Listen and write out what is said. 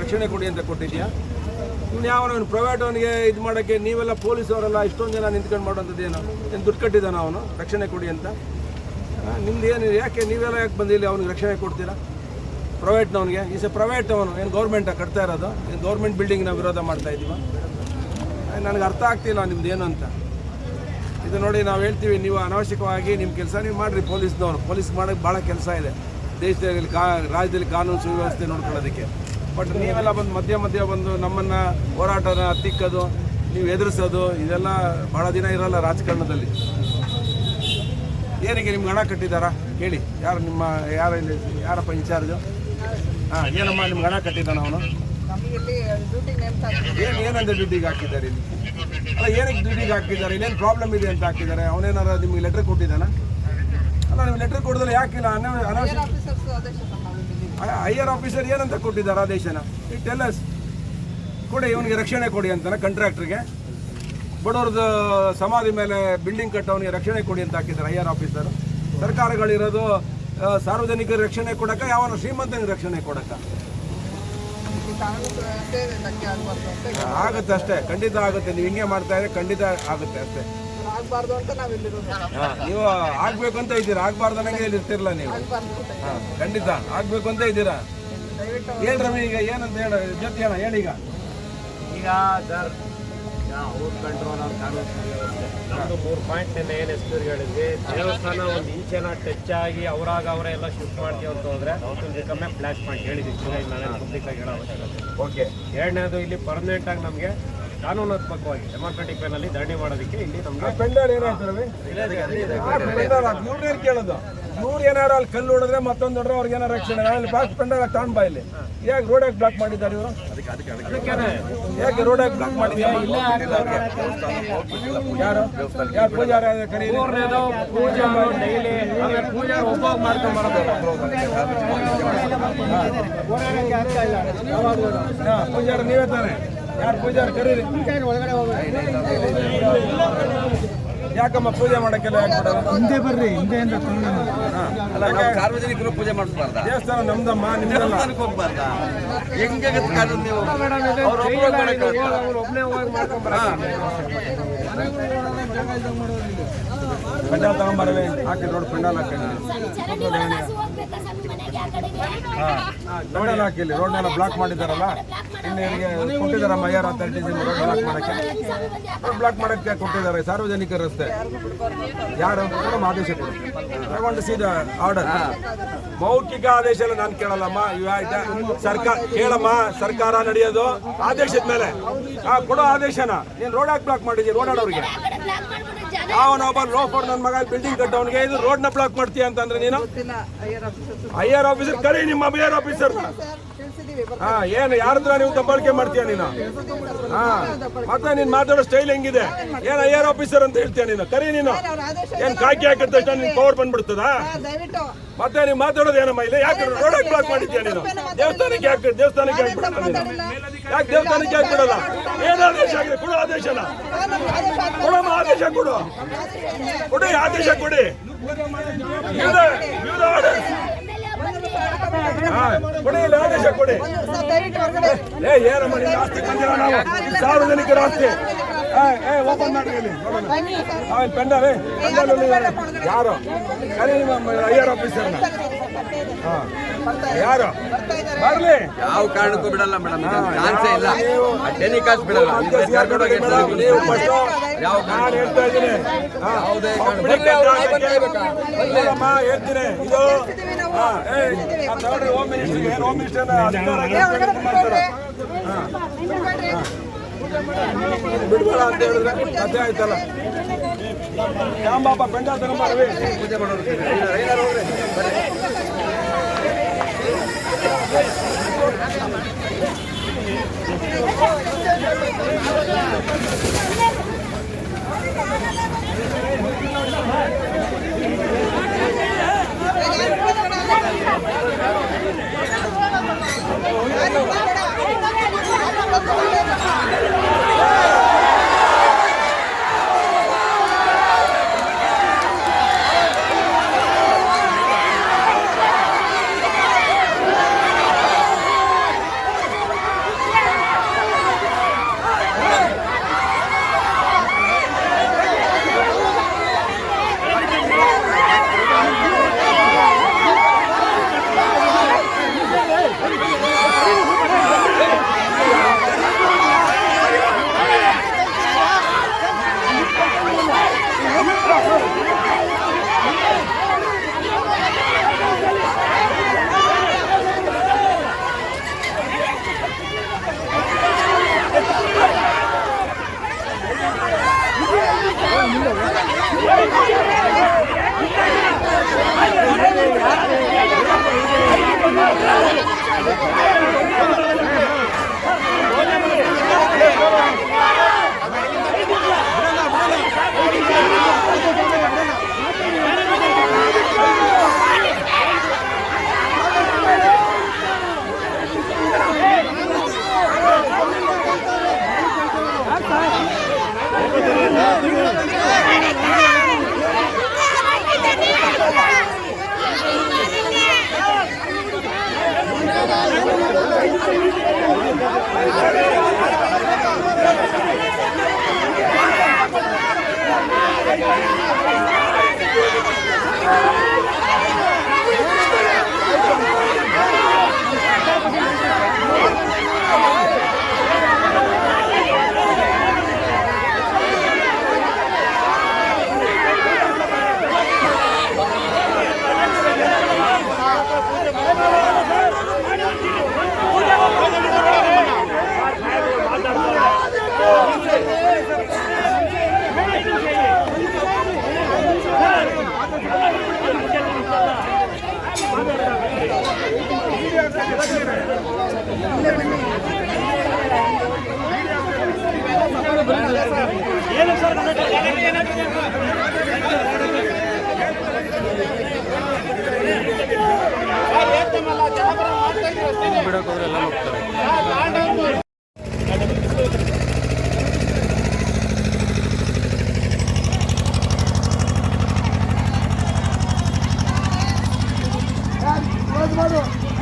ರಕ್ಷಣೆ ಕೊಡಿ ಅಂತ ಕೊಟ್ಟಿದ್ಯಾ ಅವನು ಪ್ರೈವೇಟ್ ಅವನಿಗೆ ಇದು ಮಾಡೋಕ್ಕೆ ನೀವೆಲ್ಲ ಪೊಲೀಸ್ ಅವರೆಲ್ಲ ಇಷ್ಟೊಂದು ಜನ ನಿಂತ್ಕೊಂಡು ಮಾಡೋಂಥದ್ದು ಏನು ಏನು ದುಡ್ಡು ಕಟ್ಟಿದ್ದಾನ ಅವನು? ರಕ್ಷಣೆ ಕೊಡಿ ಅಂತ. ನಿಮ್ದು ಏನು ಯಾಕೆ ನೀವೆಲ್ಲ ಯಾಕೆ ಬಂದಿಲ್ಲ ಅವ್ನಿಗೆ ರಕ್ಷಣೆ ಕೊಡ್ತೀರಾ? ಪ್ರೈವೇಟ್ನವನಿಗೆ ಈಸ್ ಎ ಪ್ರೈವೇಟ್ ಅವನು. ಏನು ಗೌರ್ಮೆಂಟಾಗಿ ಕಟ್ತಾ ಇರೋದು? ಏನು ಗೌರ್ಮೆಂಟ್ ಬಿಲ್ಡಿಂಗ್ ನಾವು ವಿರೋಧ ಮಾಡ್ತಾ ಇದ್ದೀವ? ನನಗೆ ಅರ್ಥ ಆಗ್ತಿಲ್ಲ ನಿಮ್ದು ಏನು ಅಂತ. ಇದು ನೋಡಿ ನಾವು ಹೇಳ್ತೀವಿ, ನೀವು ಅನಾವಶ್ಯಕವಾಗಿ ನಿಮ್ಮ ಕೆಲಸ ನೀವು ಮಾಡಿರಿ ಪೊಲೀಸ್ನವ್ರು ಪೊಲೀಸ್ ಮಾಡೋಕ್ಕೆ ಭಾಳ ಕೆಲಸ ಇದೆ. ದೇಶದಲ್ಲಿ ಕಾ, ರಾಜ್ಯದಲ್ಲಿ ಕಾನೂನು ಸುವ್ಯವಸ್ಥೆ ನೋಡ್ಕೊಳ್ಳೋದಕ್ಕೆ. ಬಟ್ ನೀವೆಲ್ಲ ಬಂದು ಮಧ್ಯ ಮಧ್ಯ ಬಂದು ನಮ್ಮನ್ನು ಹೋರಾಟನ ತಿಕ್ಕೋದು ನೀವು ಎದುರಿಸೋದು ಇದೆಲ್ಲ ಭಾಳ ದಿನ ಇರಲ್ಲ ರಾಜಕಾರಣದಲ್ಲಿ. ಏನಿಗೆ ನಿಮ್ಗೆ ಹಣ ಕಟ್ಟಿದ್ದಾರಾ? ಹೇಳಿ. ಯಾರು ನಿಮ್ಮ ಯಾರು ಇಲ್ಲಿ ಯಾರಪ್ಪ ಇನ್ಚಾರ್ಜು ಹಾಂ. ಏನಮ್ಮ ನಿಮ್ಗೆ ಹಣ ಕಟ್ಟಿದ್ದಾನ ಅವನು? ನಮಗೆ ಏನು ಏನಂತ ಡ್ಯೂಟಿಗೆ ಹಾಕಿದ್ದಾರೆ ಇಲ್ಲಿ? ಅಲ್ಲ ಏನಕ್ಕೆ ದುಡ್ಡಿಗೆ ಹಾಕಿದ್ದಾರೆ? ಇಲ್ಲೇನು ಪ್ರಾಬ್ಲಮ್ ಇದೆ ಅಂತ ಹಾಕಿದ್ದಾರೆ? ಅವನೇನಾರ ನಿಮಗೆ ಲೆಟರ್ ಕೊಟ್ಟಿದ್ದಾನ? ಅಲ್ಲ ನೀವು ಲೆಟರ್ ಕೊಡೋದ್ರೆ ಯಾಕಿಲ್ಲ ಅನ- ಹೈಯರ್ ಆಫೀಸರ್ ಏನಂತ ಕೊಟ್ಟಿದ್ದಾರೆ ಆದೇಶನ? ಈ ಟೆಲ್ಲಸ್ ಕೊಡಿ, ಇವನಿಗೆ ರಕ್ಷಣೆ ಕೊಡಿ ಅಂತಾನೆ ಕಂಟ್ರಾಕ್ಟ್ರಿಗೆ ಬಡವ್ರದ್ದು ಸಮಾಧಿ ಮೇಲೆ ಬಿಲ್ಡಿಂಗ್ ಕಟ್ಟವನಿಗೆ ರಕ್ಷಣೆ ಕೊಡಿ ಅಂತ ಹಾಕಿದ್ದಾರೆ ಹೈಯರ್ ಆಫೀಸರ್. ಸರ್ಕಾರಗಳಿರೋದು ಸಾರ್ವಜನಿಕರ ರಕ್ಷಣೆ ಕೊಡಕ್ಕ ಯಾವನ ಶ್ರೀಮಂತನಿಗೆ ರಕ್ಷಣೆ ಆಗಬಾರ್ದು ಆಗುತ್ತೆ ಅಷ್ಟೇ, ಖಂಡಿತ ಆಗುತ್ತೆ. ನೀವು ಹಿಂಗೆ ಮಾಡ್ತಾ ಇದ್ರೆ ಖಂಡಿತ ಆಗುತ್ತೆ ಅಷ್ಟೇ. ಆಗಬಾರ್ದು ಅಂತ ನಾವಿಲ್ಲಿರೋದು ನೀವು ಆಗ್ಬೇಕು ಅಂತ ಇದ್ದೀರಾ? ಆಗ್ಬಾರ್ದು ಅನ್ನಂಗೆ ಇಲ್ಲಿ ಇರ್ತಿರಲ್ಲ ನೀವು ಹಾ, ಖಂಡಿತ. ಆಗ್ಬೇಕು ಅಂತ ಇದ್ದೀರಾ? ದಯವಿಟ್ಟು ಹೇಳ್ ರವಿ ಈಗ ಏನಂತ ಹೇಳ ಜೊತೆ ಹೇಳ ಹೇಳಿ ಈಗ. ಸರ್ ಅವ್ರ ಕಂಟ್ರೋಲ್ ಅವ್ರ ಕಾನೂನು ಸುವ್ಯವಸ್ಥೆ. ನಮ್ದು ಮೂರು ಪಾಯಿಂಟ್ ನಿನ್ನೆ ಏನು ಎಸ್ ಪಿ ಹೇಳಿದ್ವಿ. ದೇವಸ್ಥಾನ ಒಂದು ಇಂಚೆನ ಟಚ್ ಆಗಿ ಅವರಾಗ ಅವರೇ ಎಲ್ಲ ಶಿಫ್ಟ್ ಮಾಡ್ತೀವಿ ಅಂತ ಹೋದ್ರೆ ಕಮ್ಮಿ ಫ್ಲಾಶ್ ಪಾಯಿಂಟ್ ಹೇಳಿದ್ವಿ. ಈಗ ನಾನೇ ಪಬ್ಲಿಕ್ ಆಗಿ ಹೇಳೋ ಅವಶ್ಯಕತೆ ಓಕೆ ಎರಡನೇದು ಇಲ್ಲಿ ಪರ್ಮನೆಂಟ್ ಆಗಿ ನಮಗೆ ಕಾನೂನಾತ್ಮಕವಾಗಿ ಡೆಮಾಕ್ರೆಟಿಕ್ ಪೇನಲ್ಲಿ ಧರಣಿ ಮಾಡೋದಕ್ಕೆ ಇಲ್ಲಿ ನಮಗೆ ಪೆಂಡಲ್ ಏನಾಯ್ತು ರವಿ ಇವ್ರನ್ನೇನು ಕೇಳೋದು? ಇವ್ರು ಏನಾರು ಅಲ್ಲಿ ಕಲ್ಲು ಹೊಡೆದ್ರೆ ಮತ್ತೊಂದು ಹೊಡೆದ್ರೆ ಅವ್ರಿಗೆ ಏನಾರು ರಕ್ಷಣೆ ಅಲ್ಲಿ ಬಾಕ್ಸ್ ಪೆಂಡಲ್ ತಗೊಂಡ್ ಬಾ ಇಲ್ಲಿ. ಯಾಕೆ ರೋಡ್ ಯಾಕೆ ಬ್ಲಾಕ್ ಮಾಡಿದ್ದಾರೆ ಇವರು? ಯಾಕೆ ರೋಡ್ ಯಾಕೆ ಬ್ಲಾಕ್ ಮಾಡಿದ್ದಾರೆ? ಯಾರು? ಯಾರು ಪೂಜಾರಿ ಪೂಜಾರಿ ನೀವೇ ತಾನೆ. ಯಾರು ಪೂಜಾರಿ ಕರೀರಿ? ಯಾಕಮ್ಮ ಪೂಜೆ ಮಾಡಕ್ಕೆಲ್ಲ ಯಾಕೆ ಬಿಡೋದು ಹಿಂದೆ ಬರ್ರಿ ಹಿಂದೆ ಸಾರ್ವಜನಿಕರು ಪೂಜೆ ಮಾಡಿಸ್ಬಾರ್ದ? ದೇವಸ್ಥಾನ ನಮ್ದಮ್ಮ ನಿಮ್ದಲ್ಲ. ಹೋಗ್ಬಾರ್ದ? ಹೆಂಗೆ ಕಾನೂನು ನೀವು ಮಾಡ್ಕೊಂಡ್ ಪೆಂಡಾಲ್ ತಗೊಂಬರವೆ ಹಾಕಿ ನೋಡಿ ಪೆಂಡಾಲ್ ಹಾಕಿ. ಚರಂಡಿ ಒಳಗೆ ಹಸು ಹೋಗ್ಬೇಕಾ ಸ್ವಾಮಿ ಮನೆಗೆ ಆ ಕಡೆಗೆ? ಪೆಂಡಾಲ್ ಹಾಕಿಲ್ಲ ರೋಡ್ನೆಲ್ಲ ಬ್ಲಾಕ್ ಮಾಡಿದಾರಲ್ಲ ಇನ್ನು ಇವರಿಗೆ ಕೊಟ್ಟಿದ್ದಾರಮ್ಮ ಐಆರ್ ಅಥಾರಿಟೀಸ್ ರೋಡ್ ಬ್ಲಾಕ್ ಮಾಡಕ್ಕೆ. ಬ್ಲಾಕ್ ಮಾಡಕ್ಕೆ ಕೊಟ್ಟಿದ್ದಾರೆ ಸಾರ್ವಜನಿಕ ರಸ್ತೆ ಯಾರು? ಮೇಡಮ್, ಆದೇಶ ಕೊಡುತ್ತೆ ಐ ಆರ್ಡರ್ ಮೌಖಿಕ ಆದೇಶ ಎಲ್ಲ ನಾನು ಕೇಳಲ್ಲಮ್ಮ, ಇವು ಸರ್ಕಾರ, ಕೇಳಮ್ಮ, ಸರ್ಕಾರ ನಡೆಯೋದು ಆದೇಶದ ಮೇಲೆ. ಕೊಡೋ ಆದೇಶನ. ನೀನು ರೋಡ್ ಹಾಕಿ ಬ್ಲಾಕ್ ಮಾಡಿದ್ಯಾ? ರೋಡ್ ಆ ಅವನೊಬ್ಬ ಲೋಫರ್ ನನ್ನ ಮಗ ಬಿಲ್ಡಿಂಗ್ ಕಟ್ಟವನಿಗೆ ಇದು ರೋಡ್ನ ಬ್ಲಾಕ್ ಮಾಡ್ತೀಯ ಅಂತಂದ್ರೆ ನೀನು? ಐಆರ್ ಐ ಆರ್ ಆಫೀಸರ್ ಕರಿ ನಿಮ್ಮ ಬಿ ಆರ್ ಆಫೀಸರ್ ಹಾ ಏನು ಯಾರ ಹತ್ರ ನೀವು ದಬ್ಬಾಳಿಕೆ ಮಾಡ್ತೀಯ ನೀನು? ಹಾ ಮತ್ತೆ ನೀನ್ ಮಾತಾಡೋ ಸ್ಟೈಲ್ ಹೆಂಗಿದೆ? ಏನ್ ಐಆರ್ ಆರ್ ಆಫೀಸರ್ ಅಂತ ಹೇಳ್ತೀಯ ನೀನು? ಕರಿ ನೀನು. ಏನ್ ಕಾಕಿ ಹಾಕಿದ ತಕ್ಷಣ ನಿನ್ ಪವರ್ ಬಂದ್ಬಿಡ್ತದ? ಮತ್ತೆ ನೀವು ಮಾತಾಡೋದು ಏನಮ್ಮ ಇಲ್ಲ? ಯಾಕೆ ರೋಡ್ ಬ್ಲಾಕ್ ಮಾಡಿದ್ಯಾ ನೀನು? ದೇವಸ್ಥಾನಕ್ಕೆ ಯಾಕೆ ದೇವಸ್ಥಾನಕ್ಕೆ ಯಾಕೆ ಬಿಡಲ್ಲ ನೀನು? ಯಾಕೆ ದೇವಸ್ಥಾನಕ್ಕೆ ಯಾಕೆ ಬಿಡಲ್ಲ? ಏನ್ ಆದೇಶ ಆಗಿದೆ? ಕೊಡು ಆದೇಶನ. ಆದೇಶ ಕೊಡು. ಕೊಡಿ ಆದೇಶ ಕೊಡಿ. ಕೊಡಿ ಇಲ್ಲ ಆದೇಶ ಕೊಡಿ. ಏ ಏನಮ್ಮ ನೀವು ಆಸ್ತಿ ಬಂದಿರೋ ನಾವು. ಸಾರ್ವಜನಿಕರ ಆಸ್ತಿ. ಓಪನ್ ಮಾಡಿ ಇಲ್ಲಿ ಪೆಂಡಲ್ ಯಾರು ಕರಿ ನಿಮ್ಮ ಐ ಆರ್ ಆಫೀಸರ್ನ ಹಾಂ ಯಾರು ಬರ್ಲಿ ಯಾವ ಕಾರಣಕ್ಕೂ ಬಿಡಲ್ಲ ಮೇಡಮ್ ಚಾನ್ಸೇ ಇಲ್ಲ ಟೆಲಿಕಾಸ್ಟ್ ಬಿಡಲ್ಲ ನೀವು first ಯಾವ ನಾನು ಹೇಳ್ತಾ ಇದ್ದೀನಿ. ಹಾ, ಒಬ್ಬನೇ ನೋಡಮ್ಮ, ಹೇಳ್ತೀನಿ. ಇದು ಹಾ, ಏ, ಆ ತಗೊಳ್ರಿ ಹೋಮ್ ಮಿನಿಸ್ಟ್ರಿಗೆ ಹೋಮ್ ಹೋಮ್ ಮಿನಿಸ್ಟರ್ ಬಿಡ್ಬೇಡ ಅಂತ ಹೇಳಿದ್ರೆ ಅದೇ ಆಯ್ತಲ್ಲ ಯಾಂಬಾಪ ಬೆಂಡ ತಗೊಂಬಾರವಿ ಪೂಜೆ ಮಾಡೋರು Thank. ಹೋದ್ರೆ ಬಿಡೋಕೋದ್ರೆಲ್ಲ ಹೋಗ್ತಾರೆ Vamos, vamos.